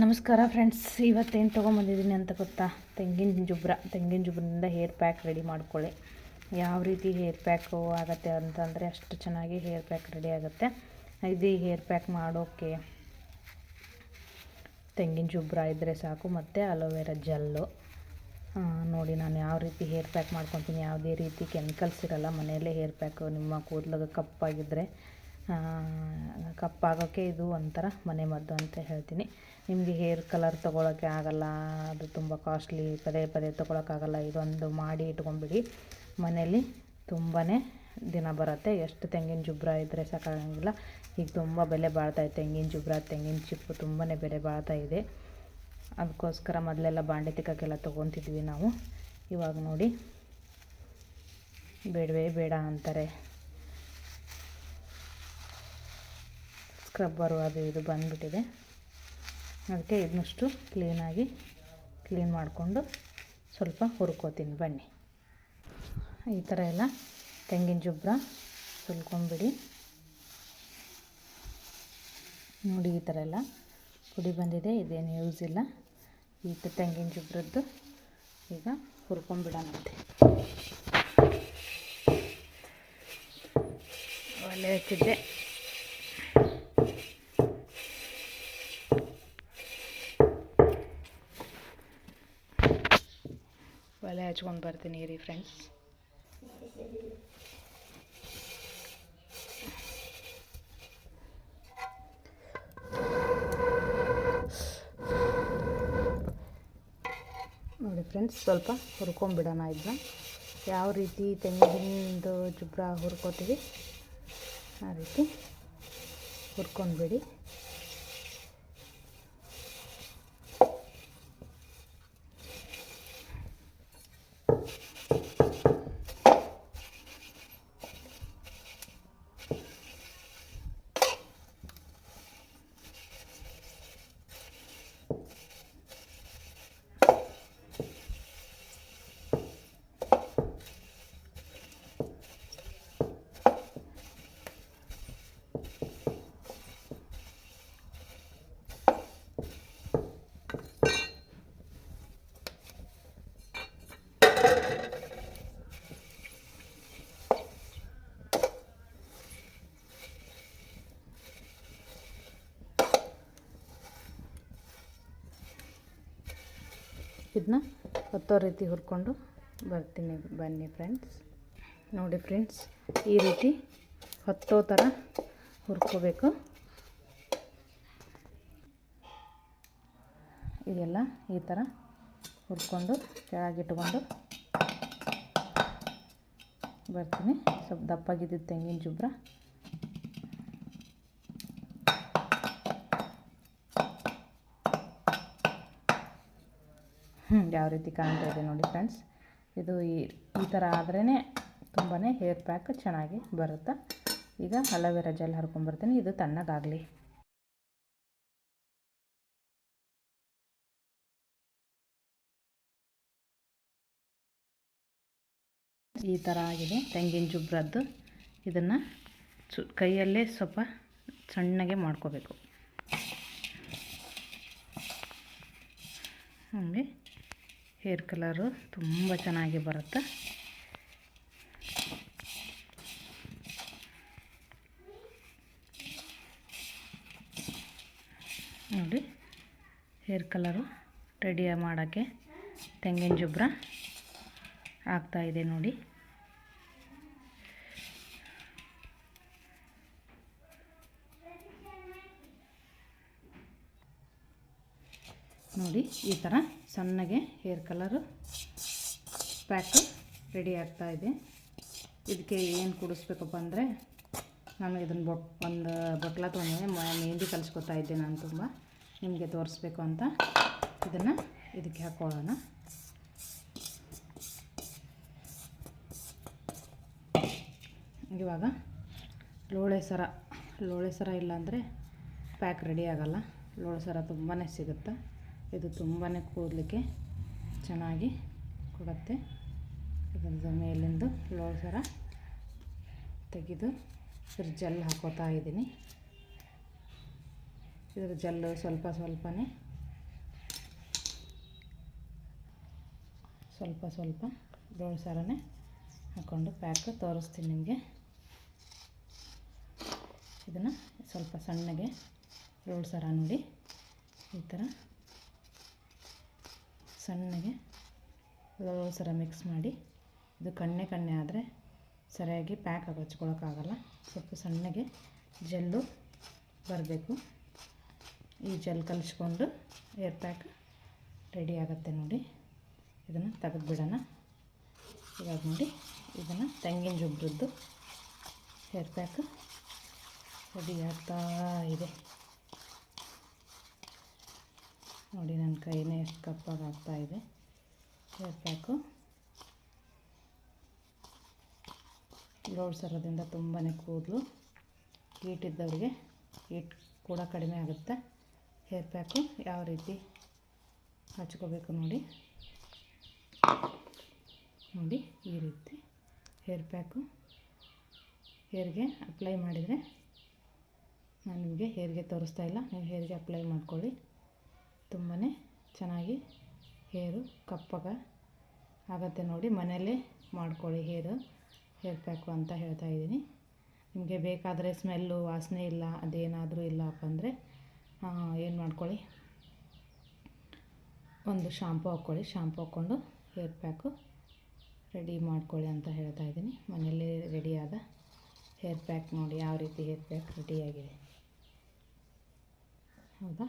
ನಮಸ್ಕಾರ ಫ್ರೆಂಡ್ಸ್ ಇವತ್ತೇನು ತೊಗೊಂಬಂದಿದ್ದೀನಿ ಅಂತ ಗೊತ್ತಾ? ತೆಂಗಿನ ಜುಬ್ರ. ತೆಂಗಿನ ಜುಬ್ರದಿಂದ ಹೇರ್ ಪ್ಯಾಕ್ ರೆಡಿ ಮಾಡ್ಕೊಳ್ಳಿ. ಯಾವ ರೀತಿ ಹೇರ್ ಪ್ಯಾಕು ಆಗುತ್ತೆ ಅಂತಂದರೆ ಅಷ್ಟು ಚೆನ್ನಾಗಿ ಹೇರ್ ಪ್ಯಾಕ್ ರೆಡಿ ಆಗುತ್ತೆ. ಇದು ಹೇರ್ ಪ್ಯಾಕ್ ಮಾಡೋಕ್ಕೆ ತೆಂಗಿನ ಜುಬ್ರ ಇದ್ದರೆ ಸಾಕು, ಮತ್ತು ಅಲೋವೆರಾ ಜೆಲ್ಲು. ನೋಡಿ ನಾನು ಯಾವ ರೀತಿ ಹೇರ್ ಪ್ಯಾಕ್ ಮಾಡ್ಕೊತೀನಿ. ಯಾವುದೇ ರೀತಿ ಕೆಮಿಕಲ್ಸ್ ಇರಲ್ಲ, ಮನೆಯಲ್ಲೇ ಹೇರ್ ಪ್ಯಾಕು ನಿಮ್ಮ ಕೂದಲಾಗ ಕಪ್ಪಾಗಿದ್ದರೆ ಕಪ್ಪಾಗೋಕ್ಕೆ ಇದು ಒಂಥರ ಮನೆ ಮದ್ದು ಅಂತ ಹೇಳ್ತೀನಿ. ನಿಮಗೆ ಹೇರ್ ಕಲರ್ ತೊಗೊಳಕ್ಕೆ ಆಗಲ್ಲ, ಅದು ತುಂಬ ಕಾಸ್ಟ್ಲಿ ಪದೇ ಪದೇ ತೊಗೊಳಕ್ಕಾಗಲ್ಲ ಇದೊಂದು ಮಾಡಿ ಇಟ್ಕೊಂಬಿಡಿ ಮನೇಲಿ ತುಂಬಾ ದಿನ ಬರುತ್ತೆ. ಎಷ್ಟು ತೆಂಗಿನ ಜುಬ್ರ ಇದ್ದರೆ ಸಾಕಾಗಂಗಿಲ್ಲ. ಈಗ ತುಂಬ ಬೆಲೆ ಬಾಳ್ತಾ ಇದೆ. ತೆಂಗಿನ ಜುಬ್ರ, ತೆಂಗಿನ ಚಿಪ್ಪು ತುಂಬಾ ಬೆಲೆ ಬಾಳ್ತಾ ಇದೆ. ಅದಕ್ಕೋಸ್ಕರ ಮೊದಲೆಲ್ಲ ಬಾಂಡೆ ತಿಕ್ಕಕ್ಕೆಲ್ಲ ತೊಗೊತಿದ್ವಿ ನಾವು. ಇವಾಗ ನೋಡಿ, ಬೇಡವೇ ಬೇಡ ಅಂತಾರೆ. ಸ್ಕ್ರಬ್ಬರು ಅದು ಇದು ಬಂದುಬಿಟ್ಟಿದೆ. ಅದಕ್ಕೆ ಇದನ್ನಷ್ಟು ಕ್ಲೀನಾಗಿ ಕ್ಲೀನ್ ಮಾಡಿಕೊಂಡು ಸ್ವಲ್ಪ ಹುರ್ಕೋತೀನಿ ಬನ್ನಿ. ಈ ಥರ ಎಲ್ಲ ತೆಂಗಿನ ಜುಬ್ರ ಸುಲ್ಕೊಂಬಿಡಿ ನೋಡಿ ಈ ಥರ ಎಲ್ಲ ಪುಡಿ ಬಂದಿದೆ, ಇದೇನು ಯೂಸ್ ಇಲ್ಲ. ಈ ತೆಂಗಿನ ಜುಬ್ರದ್ದು ಈಗ ಹುರ್ಕೊಂಬಿಡೋಣಂತೆ ಒಲೆ ಹಚ್ಚಿದ್ದೆ ಒಲೆ ಹಚ್ಕೊಂಡು ಬರ್ತೀನಿ ರೀ ಫ್ರೆಂಡ್ಸ್ ನೋಡಿ ಫ್ರೆಂಡ್ಸ್ ಸ್ವಲ್ಪ ಹುರ್ಕೊಂಬಿಡೋಣ ಇದನ್ನ ಯಾವ ರೀತಿ ತೆಂಗಿನದು ಜುಬ್ರ ಹುರ್ಕೋತೀವಿ, ಆ ರೀತಿ ಹುರ್ಕೊಂಡ್ಬಿಡಿ ಇದನ್ನ ಹೊತ್ತೋ ರೀತಿ ಹುರ್ಕೊಂಡು ಬರ್ತೀನಿ ಬನ್ನಿ ಫ್ರೆಂಡ್ಸ್ ನೋಡಿ ಫ್ರೆಂಡ್ಸ್ ಈ ರೀತಿ ಹೊತ್ತೋ ಥರ ಹುರ್ಕೋಬೇಕು. ಇದೆಲ್ಲ ಈ ಥರ ಹುರ್ಕೊಂಡು ಕೆಳಗಿಟ್ಕೊಂಡು ಬರ್ತೀನಿ. ಸ್ವಲ್ಪ ದಪ್ಪಾಗಿದ್ದು ತೆಂಗಿನ ಜುಬ್ರ ಯಾವ ರೀತಿ ಕಾಣ್ತಾ ಇದೆ ನೋಡಿ ಫ್ರೆಂಡ್ಸ್ ಇದು ಈ ಈ ಥರ ಆದ್ರೇ ತುಂಬಾ ಹೇರ್ ಪ್ಯಾಕ್ ಚೆನ್ನಾಗಿ ಬರುತ್ತೆ? ಈಗ ಅಲೋವೆರಾ ಜೆಲ್ ಹರ್ಕೊಂಬರ್ತೀನಿ ಇದು ತಣ್ಣಗಾಗಲಿ. ಈ ಥರ ಆಗಿದೆ, ತೆಂಗಿನ ಜುಬ್ರದ್ದು. ಇದನ್ನು ಸು ಕೈಯಲ್ಲೇ ಸ್ವಲ್ಪ ಸಣ್ಣಗೆ ಮಾಡ್ಕೋಬೇಕು. ಹಾಗೆ. ಹೇರ್ ಕಲರು ತುಂಬ ಚೆನ್ನಾಗಿ ಬರುತ್ತೆ. ನೋಡಿ ಹೇರ್ ಕಲರು ರೆಡಿ ಮಾಡೋಕ್ಕೆ ತೆಂಗಿನ ಜುಬ್ರ ಆಗ್ತಾಯಿದೆ ನೋಡಿ. ಈ ಥರ ಸಣ್ಣಗೆ ಹೇರ್ ಕಲರು ಪ್ಯಾಕು ರೆಡಿ ಆಗ್ತಾ ಇದೆ. ಇದಕ್ಕೆ ಏನು ಕುಡಿಸ್ಬೇಕಪ್ಪ ಅಂದರೆ ನಾನು ಇದನ್ನು ಬೊಟ್ ಒಂದು ಬಟ್ಲ ತೊಗೊಂಡೆ ಮೆಹಂದಿ ಕಲಿಸ್ಕೊತಾ ಇದ್ದೆ ನಾನು ತುಂಬ. ನಿಮಗೆ ತೋರಿಸ್ಬೇಕು ಅಂತ ಇದನ್ನು ಇದಕ್ಕೆ ಹಾಕ್ಕೊಳ್ಳೋಣ ಇವಾಗ ಲೋಳೆ ಸರ ಲೋಳೆ ಸರ ಇಲ್ಲಾಂದರೆ ಪ್ಯಾಕ್ ರೆಡಿ ಆಗೋಲ್ಲ. ಲೋಳೆ ಸರ ತುಂಬಾ ಸಿಗುತ್ತೆ. ಇದು ತುಂಬಾ ಕೂದಲಿಕ್ಕೆ ಚೆನ್ನಾಗಿ ಕೊಡುತ್ತೆ. ಇದರ ಮೇಲಿಂದು ಲೋಸರ ತೆಗೆದು ಇದ್ರ ಜಲ್ ಹಾಕೋತಾ ಇದ್ದೀನಿ. ಇದರ ಜೆಲ್ಲು ಸ್ವಲ್ಪ ಸ್ವಲ್ಪನೇ, ಸ್ವಲ್ಪ ಸ್ವಲ್ಪ ಲೋಸರನೇ ಹಾಕ್ಕೊಂಡು ಪ್ಯಾಕ್ ತೋರಿಸ್ತೀನಿ ನಿಮಗೆ. ಇದನ್ನು ಸ್ವಲ್ಪ ಸಣ್ಣಗೆ ಲೋಳ್ ಸರ ನೋಡಿ ಈ ಥರ ಸಣ್ಣಗೆ ಏಳು ಸರ ಮಿಕ್ಸ್ ಮಾಡಿ, ಇದು ಕಣ್ಣೆ ಕಣ್ಣೆ ಆದರೆ ಸರಿಯಾಗಿ ಪ್ಯಾಕ್ ಆಗಿ ಸ್ವಲ್ಪ ಸಣ್ಣಗೆ ಜೆಲ್ಲು ಬರಬೇಕು. ಈ ಜೆಲ್ ಕಲಿಸ್ಕೊಂಡು ಏರ್ ಪ್ಯಾಕ್ ರೆಡಿ ಆಗುತ್ತೆ ನೋಡಿ. ಇದನ್ನು ತೆಗೆದುಬಿಡೋಣ. ಇವಾಗ ನೋಡಿ. ಇದನ್ನು ತೆಂಗಿನ ಜುಬ್ರದ್ದು ಹೇರ್ ಪ್ಯಾಕ್ ರೆಡಿ ಆಗ್ತಾ ಇದೆ. ನೋಡಿ, ನನ್ನ ಕೈನೇ ಎಷ್ಟು ಕಪ್ಪಾಗಿ ಆಗ್ತಾ ಇದೆ. ಹೇರ್ ಪ್ಯಾಕು ಲೋಡ್ ಸರದಿಂದ ತುಂಬಾ ಕೂದಲು ಹೀಟ್ ಇದ್ದವರಿಗೆ ಹೀಟ್ ಕೂಡ ಕಡಿಮೆ ಆಗುತ್ತೆ. ಹೇರ್ ಪ್ಯಾಕು ಯಾವ ರೀತಿ ಹಚ್ಕೋಬೇಕು ನೋಡಿ. ನೋಡಿ, ಈ ರೀತಿ ಹೇರ್ ಪ್ಯಾಕು. ಹೇರ್ಗೆ ಅಪ್ಲೈ ಮಾಡಿದರೆ ನಾನು ನಿಮಗೆ ಹೇರ್ಗೆ ತೋರಿಸ್ತಾ ಇಲ್ಲ. ನೀವು ಹೇರ್ಗೆ ಅಪ್ಲೈ ಮಾಡ್ಕೊಳ್ಳಿ. ತುಂಬಾ ಚೆನ್ನಾಗಿ ಹೇರು ಕಪ್ಪಗೆ ಆಗತ್ತೆ ನೋಡಿ, ಮನೆಯಲ್ಲೇ ಮಾಡ್ಕೊಳ್ಳಿ ಹೇರು, ಹೇರ್ ಪ್ಯಾಕು ಅಂತ ಹೇಳ್ತಾ ಇದ್ದೀನಿ. ನಿಮಗೆ ಬೇಕಾದರೆ ಸ್ಮೆಲ್ಲು, ವಾಸನೆ ಇಲ್ಲ, ಅದೇನಾದರೂ ಇಲ್ಲಪ್ಪ ಅಂದರೆ ಏನು ಮಾಡ್ಕೊಳ್ಳಿ? ಒಂದು ಶಾಂಪು ಹಾಕ್ಕೊಳ್ಳಿ. ಶಾಂಪು ಹಾಕ್ಕೊಂಡು ಹೇರ್ ಪ್ಯಾಕು ರೆಡಿ ಮಾಡ್ಕೊಳ್ಳಿ ಅಂತ ಹೇಳ್ತಾ ಇದ್ದೀನಿ. ಮನೆಯಲ್ಲೇ ರೆಡಿಯಾದ ಹೇರ್ ಪ್ಯಾಕ್ ನೋಡಿ, ಯಾವ ರೀತಿ ಹೇರ್ ಪ್ಯಾಕ್ ರೆಡಿಯಾಗಿದೆ ಹೌದಾ?